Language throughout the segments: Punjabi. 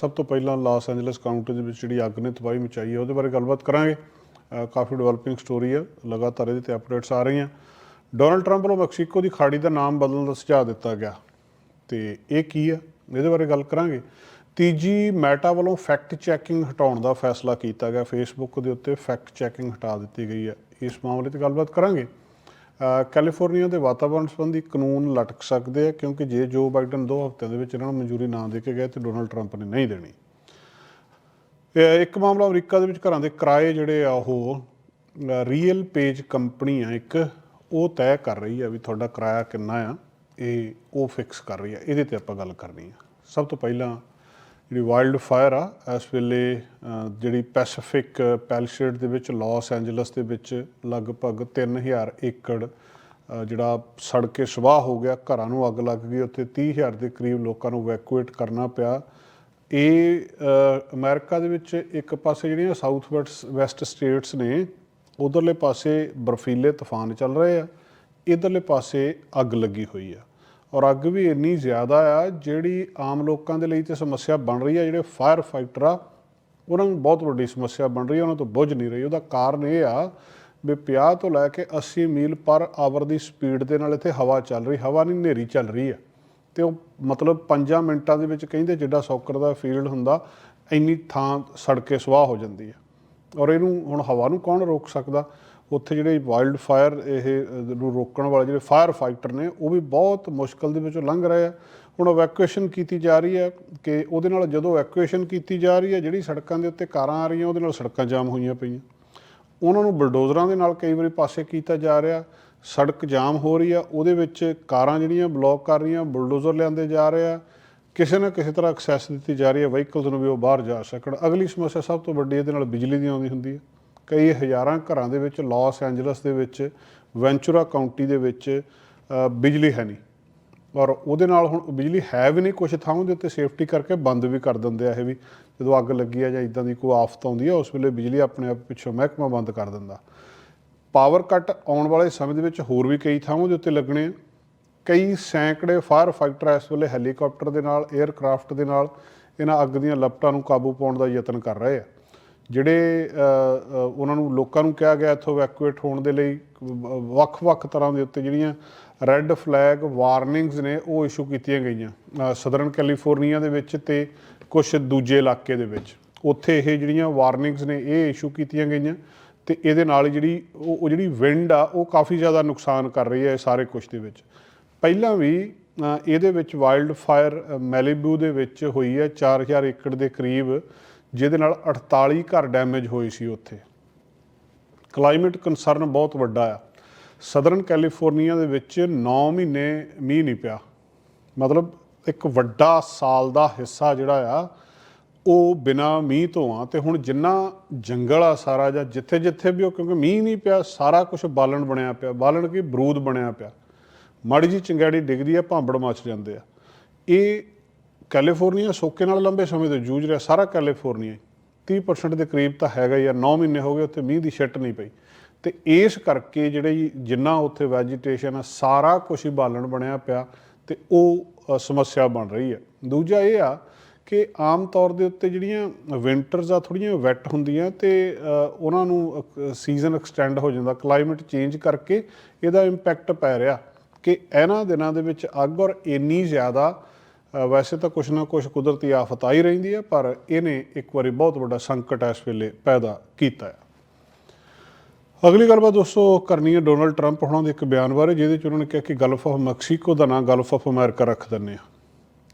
ਸਭ ਤੋਂ ਪਹਿਲਾਂ ਲਾਸ ਐਂਜਲਸ ਕਾਊਂਟੀ ਦੇ ਵਿੱਚ ਜਿਹੜੀ ਅੱਗ ਨੇ ਤਬਾਹੀ ਮਚਾਈ ਹੈ, ਉਹਦੇ ਬਾਰੇ ਗੱਲਬਾਤ ਕਰਾਂਗੇ। ਕਾਫੀ ਡਿਵੈਲਪਿੰਗ ਸਟੋਰੀ ਹੈ, ਲਗਾਤਾਰ ਇਹਦੇ ਤੇ ਅਪਡੇਟਸ ਆ ਰਹੀਆਂ। ਡੋਨਲਡ ਟਰੰਪ ਵੱਲੋਂ ਮੈਕਸੀਕੋ ਦੀ ਖਾੜੀ ਦਾ ਨਾਮ ਬਦਲਣ ਦਾ ਸੁਝਾਅ ਦਿੱਤਾ ਗਿਆ। ਤੇ ਇਹ ਕੀ ਆ ਇਹਦੇ ਬਾਰੇ ਗੱਲ ਕਰਾਂਗੇ। ਤੀਜੀ ਮੈਟਾ ਵੱਲੋਂ ਫੈਕਟ ਚੈਕਿੰਗ ਹਟਾਉਣ ਦਾ ਫੈਸਲਾ ਕੀਤਾ ਗਿਆ। ਫੇਸਬੁੱਕ ਦੇ ਉੱਤੇ ਫੈਕਟ ਚੈਕਿੰਗ ਹਟਾ ਦਿੱਤੀ ਗਈ ਹੈ। ਇਸ ਮਾਮਲੇ ਤੇ ਗੱਲਬਾਤ ਕਰਾਂਗੇ। ਕੈਲੀਫੋਰਨੀਆ ਦੇ ਵਾਤਾਵਰਣ ਸੰਬੰਧੀ ਕਾਨੂੰਨ ਲਟਕ ਸਕਦੇ ਆ, ਕਿਉਂਕਿ ਜੇ ਜੋ ਬਾਈਡਨ ਦੋ ਹਫ਼ਤਿਆਂ ਦੇ ਵਿੱਚ ਇਹਨਾਂ ਨੂੰ ਮਨਜ਼ੂਰੀ ਨਾ ਦੇ ਕੇ ਗਏ ਤੇ ਡੋਨਲਡ ਟਰੰਪ ਨੇ ਨਹੀਂ ਦੇਣੀ। ਇੱਕ ਮਾਮਲਾ ਅਮਰੀਕਾ ਦੇ ਵਿੱਚ ਘਰਾਂ ਦੇ ਕਿਰਾਏ ਜਿਹੜੇ ਆ ਉਹ ਰੀਅਲ ਪੇਜ ਕੰਪਨੀ ਆ ਇੱਕ, ਉਹ ਤੈਅ ਕਰ ਰਹੀ ਆ ਵੀ ਤੁਹਾਡਾ ਕਿਰਾਇਆ ਕਿੰਨਾ ਆ, ਇਹ ਉਹ ਫਿਕਸ ਕਰ ਰਹੀ ਆ। ਇਹਦੇ ਤੇ ਆਪਾਂ ਗੱਲ ਕਰਨੀ ਆ। ਸਭ ਤੋਂ ਪਹਿਲਾਂ ਜਿਹੜੀ ਵਾਈਲਡ ਫਾਇਰ ਆ ਇਸ ਵੇਲੇ ਜਿਹੜੀ ਪੈਸੀਫਿਕ ਪੈਲਸ਼ੇਡ ਦੇ ਵਿੱਚ ਲਾਸ ਐਂਜਲਸ ਦੇ ਵਿੱਚ ਲਗਭਗ 3000 ਏਕੜ ਜਿਹੜਾ ਸੜ ਕੇ ਸਵਾਹ ਹੋ ਗਿਆ ਘਰਾਂ ਨੂੰ ਅੱਗ ਲੱਗ ਗਈ ਉੱਥੇ 30000 ਦੇ ਕਰੀਬ ਲੋਕਾਂ ਨੂੰ ਵੈਕੂਏਟ ਕਰਨਾ ਪਿਆ। ਇਹ ਅ, ਅਮਰੀਕਾ ਦੇ ਵਿੱਚ ਇੱਕ ਪਾਸੇ ਜਿਹੜੀਆਂ ਸਾਊਥ ਵੈਸਟ ਸਟੇਟਸ ਨੇ ਉਧਰਲੇ ਪਾਸੇ ਬਰਫੀਲੇ ਤੂਫਾਨ ਚੱਲ ਰਹੇ ਆ ਇਧਰਲੇ ਪਾਸੇ ਅੱਗ ਲੱਗੀ ਹੋਈ ਆ। ਔਰ ਅੱਗ ਵੀ ਇੰਨੀ ਜ਼ਿਆਦਾ ਆ ਜਿਹੜੀ ਆਮ ਲੋਕਾਂ ਦੇ ਲਈ ਤੇ ਸਮੱਸਿਆ ਬਣ ਰਹੀ ਆ, ਜਿਹੜੇ ਫਾਇਰ ਫਾਈਟਰ ਆ, ਉਹਨਾਂ ਨੂੰ ਬਹੁਤ ਵੱਡੀ ਸਮੱਸਿਆ ਬਣ ਰਹੀ ਆ, ਉਹਨਾਂ ਤੋਂ ਬੁੱਝ ਨਹੀਂ ਰਹੀ। ਉਹਦਾ ਕਾਰਨ ਇਹ ਆ ਵੀ 50 ਤੋਂ ਲੈ ਕੇ 80 ਮੀਲ ਪਰ ਆਵਰ ਦੀ ਸਪੀਡ ਦੇ ਨਾਲ ਇੱਥੇ ਹਵਾ ਚੱਲ ਰਹੀ, ਹਵਾ ਨਹੀਂ, ਹਨੇਰੀ ਚੱਲ ਰਹੀ ਆ। ਤੇ ਉਹ ਮਤਲਬ 5 ਮਿੰਟਾਂ ਦੇ ਵਿੱਚ ਕਹਿੰਦੇ ਜਿੱਡਾ ਸੌਕਰ ਦਾ ਫੀਲਡ ਹੁੰਦਾ, ਇੰਨੀ ਥਾਂ ਸੜਕੇ ਸੁਆਹ ਹੋ ਜਾਂਦੀ ਆ। ਔਰ ਇਹਨੂੰ ਹੁਣ ਹਵਾ ਨੂੰ ਕੌਣ ਰੋਕ ਸਕਦਾ? ਉੱਥੇ ਜਿਹੜੇ ਵਾਈਲਡ ਫਾਇਰ ਇਹ ਨੂੰ ਰੋਕਣ ਵਾਲੇ ਜਿਹੜੇ ਫਾਇਰ ਫਾਈਟਰ ਨੇ, ਉਹ ਵੀ ਬਹੁਤ ਮੁਸ਼ਕਲ ਦੇ ਵਿੱਚੋਂ ਲੰਘ ਰਹੇ ਆ। ਹੁਣ ਇਵੈਕੂਏਸ਼ਨ ਕੀਤੀ ਜਾ ਰਹੀ ਹੈ ਕਿ ਉਹਦੇ ਨਾਲ ਜਦੋਂ ਇਵੈਕੂਏਸ਼ਨ ਕੀਤੀ ਜਾ ਰਹੀ ਹੈ, ਜਿਹੜੀ ਸੜਕਾਂ ਦੇ ਉੱਤੇ ਕਾਰਾਂ ਆ ਰਹੀਆਂ, ਉਹਦੇ ਨਾਲ ਸੜਕਾਂ ਜਾਮ ਹੋਈਆਂ ਪਈਆਂ। ਉਹਨਾਂ ਨੂੰ ਬਲਡੋਜ਼ਰਾਂ ਦੇ ਨਾਲ ਕਈ ਵਾਰੀ ਪਾਸੇ ਕੀਤਾ ਜਾ ਰਿਹਾ। ਸੜਕ ਜਾਮ ਹੋ ਰਹੀ ਆ, ਉਹਦੇ ਵਿੱਚ ਕਾਰਾਂ ਜਿਹੜੀਆਂ ਬਲੌਕ ਕਰ ਰਹੀਆਂ, ਬੁਲਡੋਜ਼ਰ ਲਿਆਂਦੇ ਜਾ ਰਹੇ ਆ। ਕਿਸੇ ਨਾ ਕਿਸੇ ਤਰ੍ਹਾਂ ਐਕਸੈਸ ਦਿੱਤੀ ਜਾ ਰਹੀ ਹੈ ਵਹੀਕਲਸ ਨੂੰ ਵੀ ਉਹ ਬਾਹਰ ਜਾ ਸਕਣ। ਅਗਲੀ ਸਮੱਸਿਆ ਸਭ ਤੋਂ ਵੱਡੀ ਇਹਦੇ ਨਾਲ ਬਿਜਲੀ ਦੀ ਆਉਂਦੀ ਹੁੰਦੀ ਹੈ। ਕਈ ਹਜ਼ਾਰਾਂ ਘਰਾਂ ਦੇ ਵਿੱਚ, ਲਾਸ ਐਂਜਲਸ ਦੇ ਵਿੱਚ, ਵੈਂਚੁਰਾ ਕਾਉਂਟੀ ਦੇ ਵਿੱਚ ਬਿਜਲੀ ਹੈ ਨਹੀਂ। ਔਰ ਉਹਦੇ ਨਾਲ ਹੁਣ ਬਿਜਲੀ ਹੈ ਵੀ ਨਹੀਂ ਕੁਝ ਥਾਵਾਂ ਦੇ ਉੱਤੇ ਸੇਫਟੀ ਕਰਕੇ ਬੰਦ ਵੀ ਕਰ ਦਿੰਦੇ ਆ ਇਹ ਵੀ। ਜਦੋਂ ਅੱਗ ਲੱਗੀ ਆ ਜਾਂ ਇਦਾਂ ਦੀ ਕੋਈ ਆਫਤ ਆਉਂਦੀ ਆ, ਉਸ ਵੇਲੇ ਬਿਜਲੀ ਆਪਣੇ ਆਪ ਪਿੱਛੋਂ ਮਹਿਕਮਾ ਬੰਦ ਕਰ ਦਿੰਦਾ। ਪਾਵਰ ਕੱਟ ਆਉਣ ਵਾਲੇ ਸਮੇਂ ਦੇ ਵਿੱਚ ਹੋਰ ਵੀ ਕਈ ਥਾਵਾਂ ਦੇ ਉੱਤੇ ਲੱਗਣੇ ਆ। ਕਈ ਸੈਂਕੜੇ ਫਾਇਰ ਫਾਈਟਰ ਇਸ ਵੇਲੇ ਹੈਲੀਕਾਪਟਰ ਦੇ ਨਾਲ 에ਅਰਕ੍ਰਾਫਟ ਦੇ ਨਾਲ, ਇਹਨਾਂ ਅੱਗ ਦੀਆਂ ਲਪਟਾਂ ਨੂੰ ਕਾਬੂ ਪਾਉਣ ਦਾ ਯਤਨ ਕਰ ਰਹੇ ਆ। ਜਿਹੜੇ ਉਹਨਾਂ ਨੂੰ ਲੋਕਾਂ ਨੂੰ ਕਿਹਾ ਗਿਆ ਇੱਥੋਂ ਵੈਕੂਏਟ ਹੋਣ ਦੇ ਲਈ, ਵ- ਵੱਖ-ਵੱਖ ਤਰ੍ਹਾਂ ਦੇ ਉੱਤੇ ਜਿਹੜੀਆਂ ਰੈੱਡ ਫਲੈਗ ਵਾਰਨਿੰਗਸ ਨੇ, ਉਹ ਇਸ਼ੂ ਕੀਤੀਆਂ ਗਈਆਂ ਸਦਰਨ ਕੈਲੀਫੋਰਨੀਆ ਦੇ ਵਿੱਚ ਤੇ ਕੁਝ ਦੂਜੇ ਇਲਾਕੇ ਦੇ ਵਿੱਚ। ਉੱਥੇ ਇਹ ਜਿਹੜੀਆਂ ਵਾਰਨਿੰਗਸ ਨੇ, ਇਹ ਇਸ਼ੂ ਕੀਤੀਆਂ ਗਈਆਂ ਤੇ ਇਹਦੇ ਨਾਲ ਜਿਹੜੀ, ਉਹ ਉਹ ਜਿਹੜੀ ਵਿੰਡ ਆ, ਉਹ ਕਾਫੀ ਜ਼ਿਆਦਾ ਨੁਕਸਾਨ ਕਰ ਰਹੀ ਹੈ ਇਹ ਸਾਰੇ ਕੁਝ ਦੇ ਵਿੱਚ। ਪਹਿਲਾਂ ਵੀ ਇਹਦੇ ਵਿੱਚ ਵਾਈਲਡ ਫਾਇਰ ਮੈਲੀਬੂ ਦੇ ਵਿੱਚ ਹੋਈ ਹੈ 4000 ਏਕੜ ਦੇ ਕਰੀਬ ਜਿਹਦੇ ਨਾਲ 48 ਘਰ ਡੈਮੇਜ ਹੋਏ ਸੀ ਉੱਥੇ। ਕਲਾਈਮੇਟ ਕੰਸਰਨ ਬਹੁਤ ਵੱਡਾ ਆ। ਸਦਰਨ ਕੈਲੀਫੋਰਨੀਆ ਦੇ ਵਿੱਚ 9 ਮਹੀਨੇ ਮੀਂਹ ਨਹੀਂ ਪਿਆ। ਮਤਲਬ ਇੱਕ ਵੱਡਾ ਸਾਲ ਦਾ ਹਿੱਸਾ ਜਿਹੜਾ ਆ, ਉਹ ਬਿਨਾ ਮੀਂਹ ਤੋਂ ਆ। ਤੇ ਹੁਣ ਜਿੰਨਾ ਜੰਗਲ ਆ ਸਾਰਾ ਜਾਂ ਜਿੱਥੇ ਜਿੱਥੇ ਵੀ ਉਹ, ਕਿਉਂਕਿ ਮੀਂਹ ਨਹੀਂ ਪਿਆ, ਸਾਰਾ ਕੁਝ ਬਾਲਣ ਬਣਿਆ ਪਿਆ। ਬਾਲਣ ਕੀ? ਬਰੂਦ ਬਣਿਆ ਪਿਆ। ਮਾੜੀ ਜੀ ਚੰਗਾੜੀ ਡਿੱਗਦੀ ਆ, ਭਾਂਬੜ ਮੱਚ ਜਾਂਦੇ ਆ। ਇਹ ਕੈਲੀਫੋਰਨੀਆ ਸੋਕੇ ਨਾਲ ਲੰਬੇ ਸਮੇਂ ਤੋਂ ਜੂਝ ਰਿਹਾ, ਸਾਰਾ ਕੈਲੀਫੋਰਨੀਆ ਹੀ। 30% ਦੇ ਕਰੀਬ ਤਾਂ ਹੈਗਾ ਹੀ ਆ 9 ਮਹੀਨੇ ਹੋ ਗਏ, ਉੱਥੇ ਮੀਂਹ ਦੀ ਛਿੱਟ ਨਹੀਂ ਪਈ ਤੇ ਇਸ ਕਰਕੇ ਜਿਹੜੇ ਜਿੰਨਾ ਉੱਥੇ ਵੈਜੀਟੇਸ਼ਨ ਆ, ਸਾਰਾ ਕੁਝ ਹੀ ਬਾਲਣ ਬਣਿਆ ਪਿਆ ਤੇ ਉਹ ਸਮੱਸਿਆ ਬਣ ਰਹੀ ਹੈ ਦੂਜਾ ਇਹ ਆ ਕਿ ਆਮ ਤੌਰ ਦੇ ਉੱਤੇ ਜਿਹੜੀਆਂ ਵਿੰਟਰਸ ਆ ਥੋੜੀਆਂ ਵੈਟ ਹੁੰਦੀਆਂ ਤੇ ਉਹਨਾਂ ਨੂੰ ਸੀਜ਼ਨ ਐਕਸਟੈਂਡ ਹੋ ਜਾਂਦਾ ਕਲਾਈਮੇਟ ਚੇਂਜ ਕਰਕੇ ਇਹਦਾ ਇੰਪੈਕਟ ਪੈ ਰਿਹਾ ਕਿ ਇਹਨਾਂ ਦਿਨਾਂ ਦੇ ਵਿੱਚ ਅੱਗ ਔਰ ਇੰਨੀ ਜ਼ਿਆਦਾ ਵੈਸੇ ਤਾਂ ਕੁਛ ਨਾ ਕੁਛ ਕੁਦਰਤੀ ਆਫਤ ਆਈ ਰਹਿੰਦੀ ਹੈ, ਪਰ ਇਹਨੇ ਇੱਕ ਵਾਰੀ ਬਹੁਤ ਵੱਡਾ ਸੰਕਟ ਇਸ ਵੇਲੇ ਪੈਦਾ ਕੀਤਾ ਹੈ। ਅਗਲੀ ਗੱਲਬਾਤ ਦੋਸਤੋ, ਕਰਨੀ ਹੈ ਡੋਨਲਡ ਟਰੰਪ ਹੁਣਾਂ ਦੇ ਇੱਕ ਬਿਆਨ ਬਾਰੇ, ਜਿਹਦੇ ਚ ਉਹਨਾਂ ਨੇ ਕਿਹਾ ਕਿ ਗਲਫ ਆਫ ਮੈਕਸੀਕੋ ਦਾ ਨਾਂ ਗਲਫ ਆਫ ਅਮਰੀਕਾ ਰੱਖ ਦਿੰਦੇ ਆ